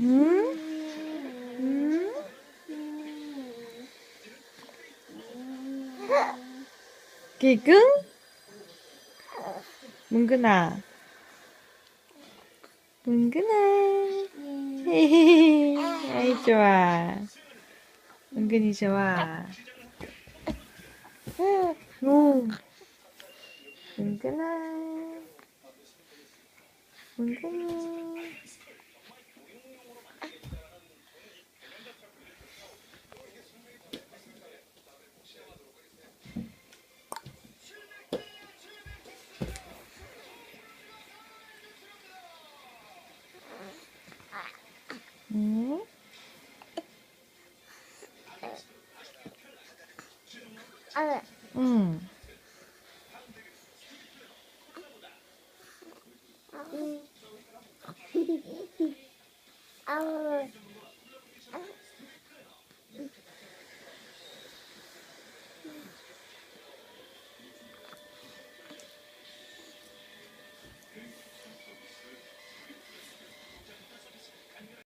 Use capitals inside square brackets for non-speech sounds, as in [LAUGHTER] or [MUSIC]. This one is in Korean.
응? 응? 기근? 뭉근아. 뭉근아. [LAUGHS] 아이, 좋아. 은근히 좋아. 오. 은근아. 은근히. 응? 아, 응. 아우,